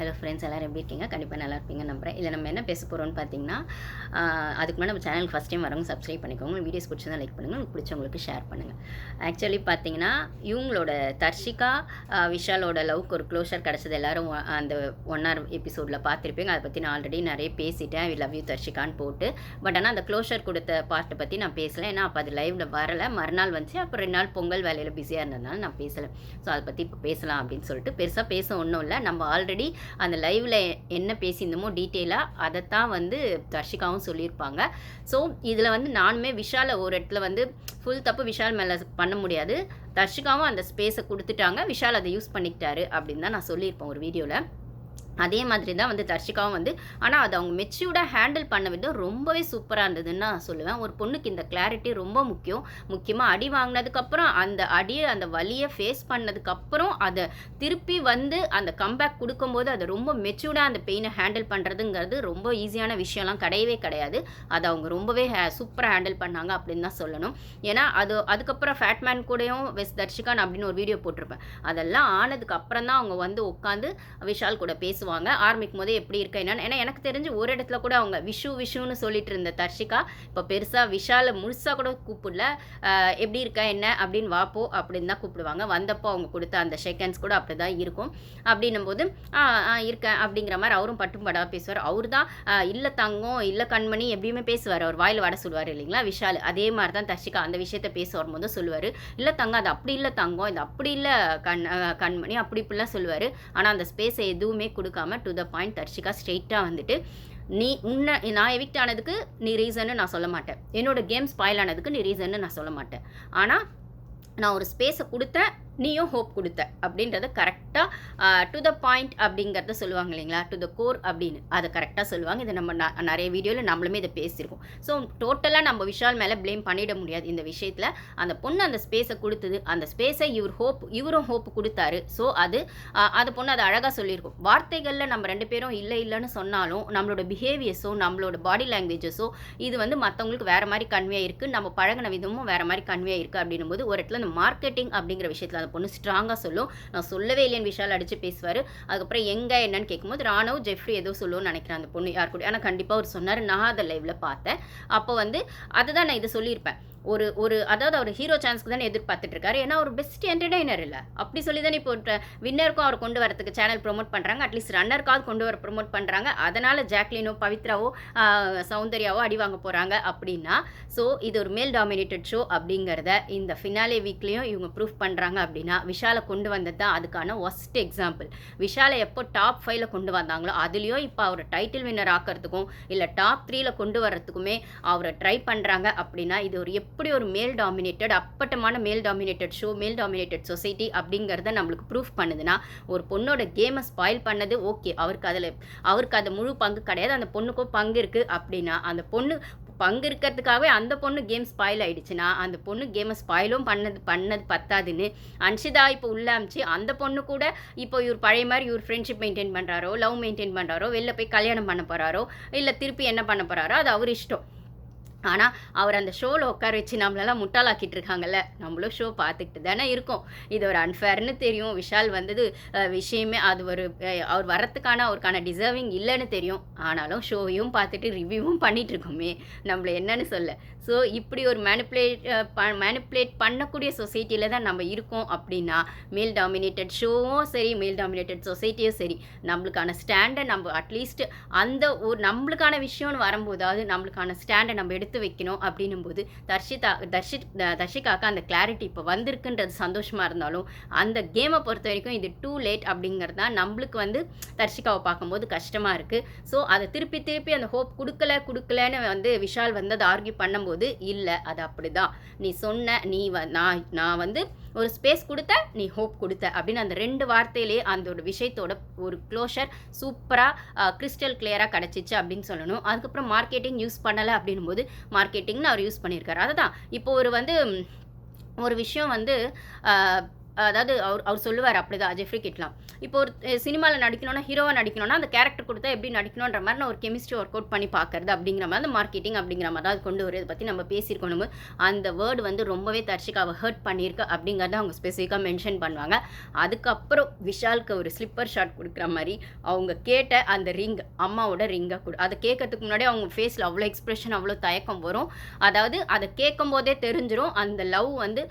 Hello friends எல்லோரும் எப்படி இருக்கீங்க? கண்டிப்பாக நல்லா இருப்பீங்க நம்புறேன். இதில் நம்ம என்ன பேச போகிறோம்னு பார்த்தீங்கன்னா அதுக்கு முன்னாடி நம்ம சேனல் ஃபஸ்ட் டைம் வரவங்க சப்ஸ்கிரைப் பண்ணிக்கோங்க. வீடியோஸ் பிடிச்சதா லைக் பண்ணுங்கள் உங்களுக்கு பிடிச்சவங்களுக்கு ஷேர் பண்ணுங்கள் ஆக்சுவலி பார்த்தீங்கன்னா இவங்களோட தர்ஷிகா விஷாலோட லவ்க்கு ஒரு க்ளோஷர் கிடச்சது எல்லோரும் அந்த ஒன் ஹவர் எபிசோடில் பார்த்துருப்பீங்க அதை பற்றி நான் ஆல்ரெடி நிறைய பேசிட்டேன். ஐ லவ் யூ தர்ஷிகான்னு போட்டு. பட் ஆனால் அந்த க்ளோஷர் கொடுத்த பார்ட்டை பற்றி நான் பேசலை. ஏன்னா அப்போ அது லைவில் வரலை. மறுநாள் வந்துச்சு. அப்புறம் ரெண்டு நாள் பொங்கல் வேலையில் பிஸியாக இருந்ததுனால நான் பேசலை. ஸோ அதை பற்றி இப்போ பேசலாம் அப்படின்னு சொல்லிட்டு பெருசாக பேச ஒன்றும் இல்லை. நம்ம ஆல்ரெடி அந்த லைவில் என்ன பேசியிருந்தோமோ டீட்டெயிலாக அதைத்தான் வந்து தர்ஷிகாவும் சொல்லியிருப்பாங்க. ஸோ இதில் வந்து நானுமே விஷாலை ஒரு இடத்துல வந்து ஃபுல் தப்பு விஷால் மேலே பண்ண முடியாது. தர்ஷிகாவும் அந்த ஸ்பேஸை கொடுத்துட்டாங்க. விஷால் அதை யூஸ் பண்ணிக்கிட்டாரு அப்படின்னு தான் நான் சொல்லியிருப்பேன் ஒரு வீடியோவில் அதே மாதிரி தான் வந்து தர்ஷிகாவும் வந்து ஆனால் அதை அவங்க மெச்சூர்டாக ஹேண்டில் பண்ண விட ரொம்பவே சூப்பராக இருந்ததுன்னு நான் சொல்லுவேன். ஒரு பொண்ணுக்கு இந்த கிளாரிட்டி ரொம்ப முக்கியம். முக்கியமாக அடி வாங்கினதுக்கப்புறம் அந்த அடியை அந்த வலியை ஃபேஸ் பண்ணதுக்கப்புறம் அதை திருப்பி வந்து அந்த கம்பேக் கொடுக்கும்போது அதை ரொம்ப மெச்சூர்டாக அந்த பெயினை ஹேண்டில் பண்ணுறதுங்கிறது ரொம்ப ஈஸியான விஷயம்லாம் கிடையவே கிடையாது. அதை அவங்க ரொம்பவே சூப்பராக ஹேண்டில் பண்ணாங்க அப்படின்னு தான் சொல்லணும். ஏன்னா அது அதுக்கப்புறம் ஃபேட்மேன் கூடயும் வெஸ் தர்ஷிகான் அப்படின்னு ஒரு வீடியோ போட்டிருப்பேன். அதெல்லாம் ஆனதுக்கு அப்புறம் தான் அவங்க வந்து உட்காந்து விஷால் கூட பேசுவாங்க. ஆரம்பிக்கும் போதே எப்படி இருக்க என்னன்னு. ஏன்னா எனக்கு தெரிஞ்சு ஒரு இடத்துல கூட அவங்க விஷு விஷுன்னு சொல்லிட்டு இருந்த தர்ஷிகா இப்போ பெருசாக விஷாலை முழுசாக கூட கூப்பிடல. எப்படி இருக்க என்ன அப்படின்னு வாப்போ அப்படின்னு தான் கூப்பிடுவாங்க. வந்தப்போ அவங்க கொடுத்த அந்த செகண்ட்ஸ் கூட அப்படி தான் இருக்கும் அப்படின்னும் போது இருக்கேன் அப்படிங்கிற மாதிரி அவரும் பட்டும் படா பேசுவார். அவர் தான் இல்லை தங்கம் இல்லை கண்மணி எப்படியுமே பேசுவார். அவர் வாயில் வட சொல்லுவார் இல்லைங்களா விஷால். அதே மாதிரி தான் தர்ஷிகா அந்த விஷயத்த பேச வரும்போது சொல்லுவார். இல்லை தங்கம் அது அப்படி இல்லை தங்கம் இது அப்படி இல்லை கண் கண்மணி அப்படி இப்படிலாம் சொல்லுவார். ஆனால் அந்த ஸ்பேஸை எதுவுமே கொடுக்காம டு த பாயிண்ட் தர்ஷிகா ஸ்ட்ரெயிட்டாக வந்துட்டு நீ உன்னை நான் எவிக்ட் ஆனதுக்கு நீ ரீசன்னு நான் சொல்ல மாட்டேன். என்னோட கேம் ஸ்பாயில் ஆனதுக்கு நீ ரீசன்னு நான் சொல்ல மாட்டேன். ஆனால் நான் ஒரு ஸ்பேஸை கொடுத்தேன் நீயும் ஹோப் கொடுத்த அப்படின்றத கரெக்டாக டு த பாயிண்ட் அப்படிங்கிறத சொல்லுவாங்க இல்லைங்களா? டு த கோர் அப்படின்னு. அதை கரெக்டாக சொல்லுவாங்க. இதை நம்ம ந- நிறைய வீடியோவில் நம்மளுமே இதை பேசியிருக்கோம். ஸோ டோட்டலாக நம்ம விஷால் மேலே ப்ளேம் பண்ணிட முடியாது இந்த விஷயத்தில். அந்த பொண்ணு அந்த ஸ்பேஸை கொடுத்தது. அந்த ஸ்பேஸை இவர் ஹோப் இவரும் ஹோப் கொடுத்தாரு. ஸோ அது அந்த பொண்ணு அதை அழகாக சொல்லியிருக்கும். வார்த்தைகளில் நம்ம ரெண்டு பேரும் இல்லை இல்லைன்னு சொன்னாலும் நம்மளோட பிஹேவியர்ஸோ நம்மளோட பாடி லாங்குவேஜஸோ இது வந்து மற்றவங்களுக்கு வேறு மாதிரி கன்வே இருக்குது நம்ம பழகின விதமும் வேறு மாதிரி கன்வே இருக்குது அப்படின்னும் போது ஒரு இடத்துல இந்த மார்க்கெட்டிங் அப்படிங்கிற விஷயத்தில் அந்த பொண்ணு ஸ்ட்ராங்காக சொல்லும். நான் சொல்லவே இல்லைன்னு விஷால் அடித்து பேசுவார். அதுக்கப்புறம் எங்கே என்னன்னு கேட்கும்போது ராணவ் ஜெஃப்ரி ஏதோ சொல்லுவோம்னு நினைக்கிறேன் அந்த பொண்ணு யார் கூட ஆனால் கண்டிப்பாக அவர் சொன்னார். நான் அதை லைவில் பார்த்தேன். அப்போ வந்து அதை தான் நான் இதை சொல்லியிருப்பேன். ஒரு ஒரு அதாவது அவர் ஹீரோ சான்ஸ்க்கு தானே எதிர்பார்த்துட்டு இருக்காரு ஏன்னா ஒரு பெஸ்ட் என்டர்டைனர் இல்லை. அப்படி சொல்லி தானே இப்போ வின்னருக்கும் அவர் கொண்டு வரதுக்கு சேனல் ப்ரோமோட் பண்ணுறாங்க அட்லீஸ்ட் ரன்னருக்காவது கொண்டு வர ப்ரொமோட் பண்ணுறாங்க அதனால் ஜாக்லினோ பவித்ராவோ சௌந்தர்யாவோ அடி வாங்க போகிறாங்க அப்படின்னா ஸோ இது ஒரு மேல் டாமினேட்டட் ஷோ அப்படிங்கிறத இந்த ஃபினாலே வீக்லேயும் இவங்க ப்ரூஃப் பண்ணுறாங்க அப்படின்னா விஷாலை கொண்டு வந்தது தான் அதுக்கான ஒஸ்ட் எக்ஸாம்பிள் விஷாலை எப்போ டாப் ஃபைவ்ல கொண்டு வந்தாங்களோ அதுலேயும் இப்போ அவர் டைட்டில் வின்னர் ஆக்கிறதுக்கும் இல்லை டாப் த்ரீல கொண்டு வர்றதுக்குமே அவரை ட்ரை பண்ணுறாங்க அப்படின்னா இது ஒரு எப்படி ஒரு மேல் டாமினேட்டட் அப்பட்டமான male dominated show male dominated society அப்படிங்கிறத நம்மளுக்கு ப்ரூஃப் பண்ணுதுன்னா ஒரு பொண்ணோட கேமை ஸ்பாயில் பண்ணது ஓகே அவருக்கு அதில் அவருக்கு அது முழு பங்கு கிடையாது. அந்த பொண்ணுக்கும் பங்கு இருக்குது அப்படின்னா அந்த பொண்ணு பங்கு இருக்கிறதுக்காகவே அந்த பொண்ணு கேம் ஸ்பாயில் ஆயிடுச்சுன்னா அந்த பொண்ணு கேமை ஸ்பாயிலும் பண்ணது பண்ணது பத்தாதுன்னு அன்ஷிதா இப்போ உள்ள அமிச்சு அந்த பொண்ணு கூட இப்போ இவர் பழைய மாதிரி இவர் ஃப்ரெண்ட்ஷிப் மெயின்டைன் பண்ணுறாரோ லவ் மெயின்டைன் பண்ணுறாரோ வெளில போய் கல்யாணம் பண்ண போகிறாரோ இல்லை திருப்பி என்ன பண்ண போகிறாரோ அது அவர் இஷ்டம். ஆனால் அவர் அந்த ஷோவில் உட்கார வச்சு நம்மளெல்லாம் முட்டாளாக்கிட்டு இருக்காங்கல்ல நம்மளும் ஷோ பார்த்துக்கிட்டு தானே இருக்கோம். இது ஒரு அன்ஃபேர்னு தெரியும். விஷால் வந்தது விஷயமே அது ஒரு அவர் வரத்துக்கான அவருக்கான டிசர்விங் இல்லைன்னு தெரியும். ஆனாலும் ஷோவையும் பார்த்துட்டு ரிவ்யூவும் பண்ணிகிட்ருக்கோமே இருக்கோமே நம்மள என்னன்னு சொல்ல. ஸோ இப்படி ஒரு மேனிப்புலேட் மேனிப்புலேட் பண்ணக்கூடிய சொசைட்டியில் தான் நம்ம இருக்கோம் அப்படின்னா மேல் டாமினேட்டட் ஷோவும் சரி மேல் டாமினேட்டட் சொசைட்டியும் சரி நம்மளுக்கான ஸ்டாண்டை நம்ம அட்லீஸ்ட் அந்த ஒரு நம்மளுக்கான விஷயம்னு வரும்போதாவது நம்மளுக்கான ஸ்டாண்டை நம்ம எடுத்து வைக்கணும் அப்படின்னும் போது தர்ஷிதா தர்ஷி தர்ஷிகாக்கு அந்த கிளாரிட்டி இப்போ வந்திருக்குன்றது சந்தோஷமாக இருந்தாலும் அந்த கேமை பொறுத்த வரைக்கும் இது டூ லேட் அப்படிங்கிறது தான் நம்மளுக்கு வந்து தர்ஷிகாவை பார்க்கும்போது கஷ்டமாக இருக்குது ஸோ அதை திருப்பி திருப்பி அந்த ஹோப் கொடுக்கல கொடுக்கலன்னு வந்து விஷால் வந்து அதை ஆர்கியூ பண்ணும்போது இல்லை அது அப்படிதான். நீ சொன்ன நீ வ நான் நான் வந்து ஒரு ஸ்பேஸ் கொடுத்த நீ ஹோப் கொடுத்த அப்படின்னு அந்த ரெண்டு வார்த்தையிலேயே அந்த ஒரு விஷயத்தோட ஒரு க்ளோஷர் சூப்பராக கிறிஸ்டல் கிளியராக கிடச்சிச்சு அப்படின்னு சொல்லணும். அதுக்கப்புறம் மார்க்கெட்டிங் யூஸ் பண்ணலை அப்படின்னும் போது மார்க்கெட்டிங்னு அவர் யூஸ் பண்ணியிருக்காரு. அதுதான். இப்போ ஒரு வந்து ஒரு விஷயம் வந்து அதாவது அவர் அவர் சொல்லுவார் அப்படிதான் ஜெஃப்ரி கிட்லாம் இப்போ ஒரு சினிமாவில் நடிக்கணும்னா ஹீரோவாக நடிக்கணும்னா அந்த கேரக்டர் கொடுத்தா எப்படி நடிக்கணுன்ற மாதிரி நான் ஒரு கெமிஸ்ட்ரி ஒர்க் அவுட் பண்ணி பார்க்கறது அப்படிங்கிற மாதிரி அந்த மார்க்கெட்டிங் அப்படிங்கிற மாதிரி தான் அது கொண்டு வரது. பற்றி நம்ம பேசியிருக்கோம். நம்ம அந்த வேர்டு வந்து ரொம்பவே தர்ஷிகாவை ஹர்ட் பண்ணியிருக்கு அப்படிங்கிறத அவங்க ஸ்பெசிஃபிக்காக மென்ஷன் பண்ணுவாங்க. அதுக்கப்புறம் விஷாலுக்கு ஒரு ஸ்லிப்பர் ஷாட் கொடுக்குற மாதிரி அவங்க கேட்ட அந்த ரிங் அம்மாவோட ரிங்கை கொடு அதை கேட்கறதுக்கு முன்னாடி அவங்க ஃபேஸில் அவ்வளோ எக்ஸ்பிரஷன் அவ்வளோ தயக்கம் வரும். அதாவது அதை கேட்கும் போதே தெரிஞ்சிடும் அந்த லவ் வந்து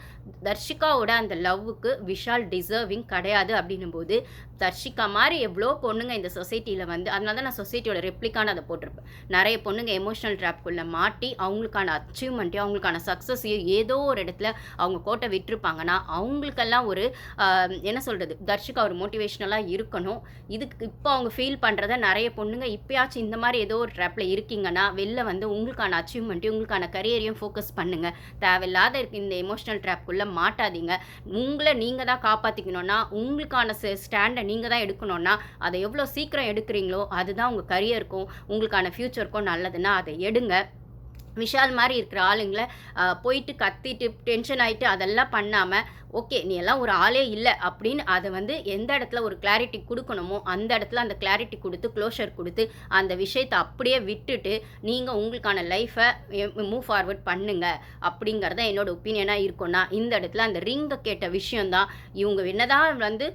தர்ஷிகாவோட அந்த லவ்வுக்கு விஷால் டிசர்விங் கிடையாது அப்படின்னும் போது தர்ஷிகா மாதிரி எவ்வளோ பொண்ணுங்க இந்த சொசைட்டியில் வந்து அதனால தான் நான் சொசைட்டியோட ரெப்ளிக்கான அதை போட்டிருப்பேன். நிறைய பொண்ணுங்க எமோஷனல் ட்ராப்குள்ளே மாட்டி அவங்களுக்கான அச்சீவ்மெண்ட்டையும் அவங்களுக்கான சக்ஸஸையும் ஏதோ ஒரு இடத்துல அவங்க கோட்டை விட்டுருப்பாங்கன்னா அவங்களுக்கெல்லாம் ஒரு என்ன சொல்கிறது தர்ஷிகா ஒரு மோட்டிவேஷ்னலாக இருக்கணும். இதுக்கு இப்போ அவங்க ஃபீல் பண்ணுறத நிறைய பொண்ணுங்க இப்போயாச்சும் இந்த மாதிரி ஏதோ ஒரு ட்ராப்பில் இருக்கீங்கன்னா வெளில வந்து உங்களுக்கான அச்சீவ்மெண்ட்டையும் உங்களுக்கான கரியரையும் ஃபோக்கஸ் பண்ணுங்கள் தேவையில்லாத இந்த எமோஷனல் ட்ராப்குள்ளே மாட்டாதீங்க. உங்களை நீ நீங்கள் தான் காப்பாற்றிக்கணும்னா உங்களுக்கான ஸ்டாண்டை நீங்கள் தான் எடுக்கணும்னா அதை எவ்வளோ சீக்கிரம் எடுக்கிறீங்களோ அதுதான் உங்கள் கரியருக்கும் உங்களுக்கான ஃப்யூச்சருக்கும் நல்லதுன்னா அதை எடுங்க. விஷால் மாதிரி இருக்கிற ஆளுங்களை போயிட்டு கத்திட்டு டென்ஷன் ஆகிட்டு அதெல்லாம் பண்ணாமல் ஓகே நீ எல்லாம் ஒரு ஆளே இல்லை அப்படின்னு அதை வந்து எந்த இடத்துல ஒரு கிளாரிட்டி கொடுக்கணுமோ அந்த இடத்துல அந்த கிளாரிட்டி கொடுத்து க்ளோஷர் கொடுத்து அந்த விஷயத்தை அப்படியே விட்டுட்டு நீங்கள் உங்களுக்கான லைஃப்பை மூவ் ஃபார்வர்ட் பண்ணுங்க அப்படிங்கிறத என்னோட ஒப்பீனியனாக இருக்கும்னா இந்த இடத்துல அந்த ரிங்கை கேட்ட விஷயந்தான் இவங்க என்னதான் வந்து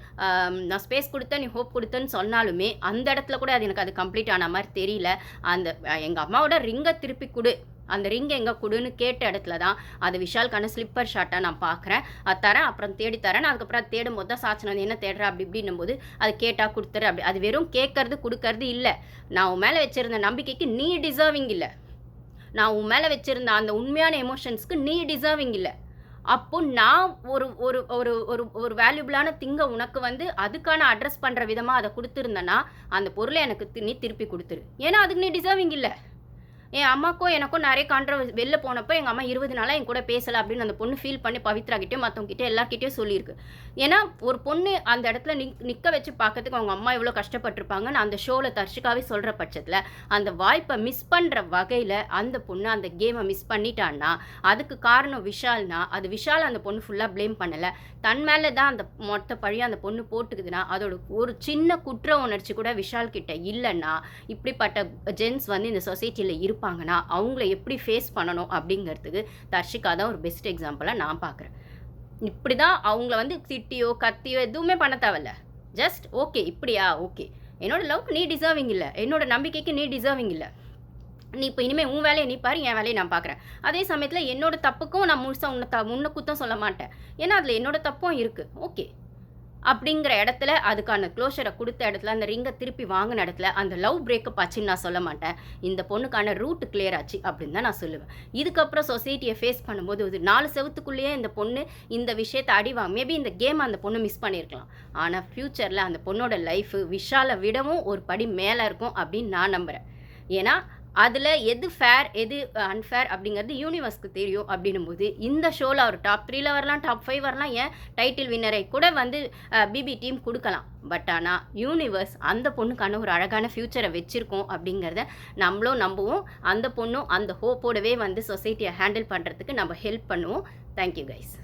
நான் ஸ்பேஸ் கொடுத்தேன் நீ ஹோப் கொடுத்தேன்னு சொன்னாலுமே அந்த இடத்துல கூட அது எனக்கு அது கம்ப்ளீட் ஆன மாதிரி தெரியல. அந்த எங்கள் அம்மாவோட ரிங்கை திருப்பி கொடு. அந்த ரிங் எங்கே கொடுன்னு கேட்ட இடத்துல தான் அது விஷாலுக்கான ஸ்லிப்பர் ஷாட்டாக நான் பார்க்குறேன் அது தரேன் அப்புறம் தேடி தரேன். அதுக்கப்புறம் அது தேடும் போது தான் சாச்சன் வந்து என்ன தேடுறா அப்படி இப்படின்னும் போது அது கேட்டால் கொடுத்துரு அப்படி. அது வெறும் கேட்கறது கொடுக்கறது இல்லை. நான் உன் மேலே வச்சுருந்த நம்பிக்கைக்கு நீ டிசர்விங் இல்லை. நான் உன் மேலே வச்சுருந்த அந்த உண்மையான எமோஷன்ஸ்க்கு நீ டிசர்விங் இல்லை. அப்போ நான் ஒரு ஒரு ஒரு ஒரு ஒரு வேல்யூபிளான திங்கை உனக்கு வந்து அதுக்கான அட்ரஸ் பண்ணுற விதமாக அதை கொடுத்துருந்தேன்னா அந்த பொருளை எனக்கு நீ திருப்பி கொடுத்துரு. ஏன்னா அதுக்கு நீ டிசர்விங் இல்லை. என் அம்மாக்கும் எனக்கும் நிறைய காண்ட்ர வெளில போனப்போ எங்கள் அம்மா இருபது நாளாக என் கூட பேசலை அப்படின்னு அந்த பொண்ணு ஃபீல் பண்ணி பவித்ரா கிட்டே மற்றவங்கிட்ட எல்லார்கிட்டயும் சொல்லியிருக்கு. ஏன்னா ஒரு பொண்ணு அந்த இடத்துல நிக் நிற்க வச்சு பார்க்கறதுக்கு அவங்க அம்மா எவ்வளோ கஷ்டப்பட்டிருப்பாங்கன்னு அந்த ஷோவில் தர்ஷிகாவே சொல்கிற பட்சத்தில் அந்த வாய்ப்பை மிஸ் பண்ணுற வகையில் அந்த பொண்ணு அந்த கேமை மிஸ் பண்ணிட்டான்னா அதுக்கு காரணம் விஷால்னா அது விஷால் அந்த பொண்ணு ஃபுல்லாக ப்ளேம் பண்ணலை. தன் மேலே தான் அந்த மொத்த பழியை அந்த பொண்ணு போட்டுக்குதுன்னா அதோட ஒரு சின்ன குற்ற உணர்ச்சி கூட விஷால் கிட்ட இல்லைன்னா இப்படிப்பட்ட ஜென்ஸ் வந்து இந்த சொசைட்டியில் இருப்பாங்கன்னா அவங்கள எப்படி ஃபேஸ் பண்ணணும் அப்படிங்கிறதுக்கு தர்ஷிகா தான் ஒரு பெஸ்ட் எக்ஸாம்பிளாக நான் பார்க்குறேன். இப்படி தான் அவங்கள வந்து திட்டியோ கத்தியோ எதுவுமே பண்ண தேவையில்ல. ஜஸ்ட் ஓகே இப்படியா? ஓகே என்னோடய லவ்க்கு நீ டிசர்விங் இல்லை. என்னோடய நம்பிக்கைக்கு நீ டிசர்விங் இல்லை. நீ இப்போ இனிமேல் உன் வேலையை நீ பாரு என் வேலையை நான் பார்க்குறேன். அதே சமயத்தில் என்னோட தப்புக்கும் நான் முழுசாக உன்னை த முன்ன குத்தம் சொல்ல மாட்டேன். ஏன்னா அதில் என்னோட தப்பும் இருக்குது ஓகே அப்படிங்கிற இடத்துல அதுக்கான க்ளோஷரை கொடுத்த இடத்துல அந்த ரிங்கை திருப்பி வாங்கின இடத்துல அந்த லவ் பிரேக்கப் ஆச்சுன்னு நான் சொல்ல மாட்டேன். இந்த பொண்ணுக்கான ரூட் கிளியர் ஆச்சு அப்படின்னு தான் நான் சொல்லுவேன். இதுக்கப்புறம் சொசைட்டியை ஃபேஸ் பண்ணும்போது ஒரு நாலு செவத்துக்குள்ளேயே இந்த பொண்ணு இந்த விஷயத்தை அடிவா மேபி இந்த கேம் அந்த பொண்ணு மிஸ் பண்ணியிருக்கலாம். ஆனால் ஃப்யூச்சரில் அந்த பொண்ணோட லைஃப் விஷாலை விடவும் ஒரு படி மேலே இருக்கும் அப்படின்னு நான் நம்புகிறேன் ஏன்னா அதில் எது ஃபேர் எது அன்ஃபேர் அப்படிங்கிறது யூனிவர்ஸ்க்கு தெரியும் அப்படின்னும் போது இந்த ஷோவில் அவர் டாப் த்ரீல வரலாம் டாப் ஃபைவ் வரலாம் ஏன்? டைட்டில் வின்னரை கூட வந்து பிபி டீம் கொடுக்கலாம். பட் ஆனால் யூனிவர்ஸ் அந்த பொண்ணுக்கான ஒரு அழகான ஃப்யூச்சரை வச்சுருக்கோம் அப்படிங்கிறத நம்மளும் நம்புவோம். அந்த பொண்ணும் அந்த ஹோப்போடவே வந்து சொசைட்டியை ஹேண்டில் பண்ணுறதுக்கு நம்ம ஹெல்ப் பண்ணுவோம். Thank you guys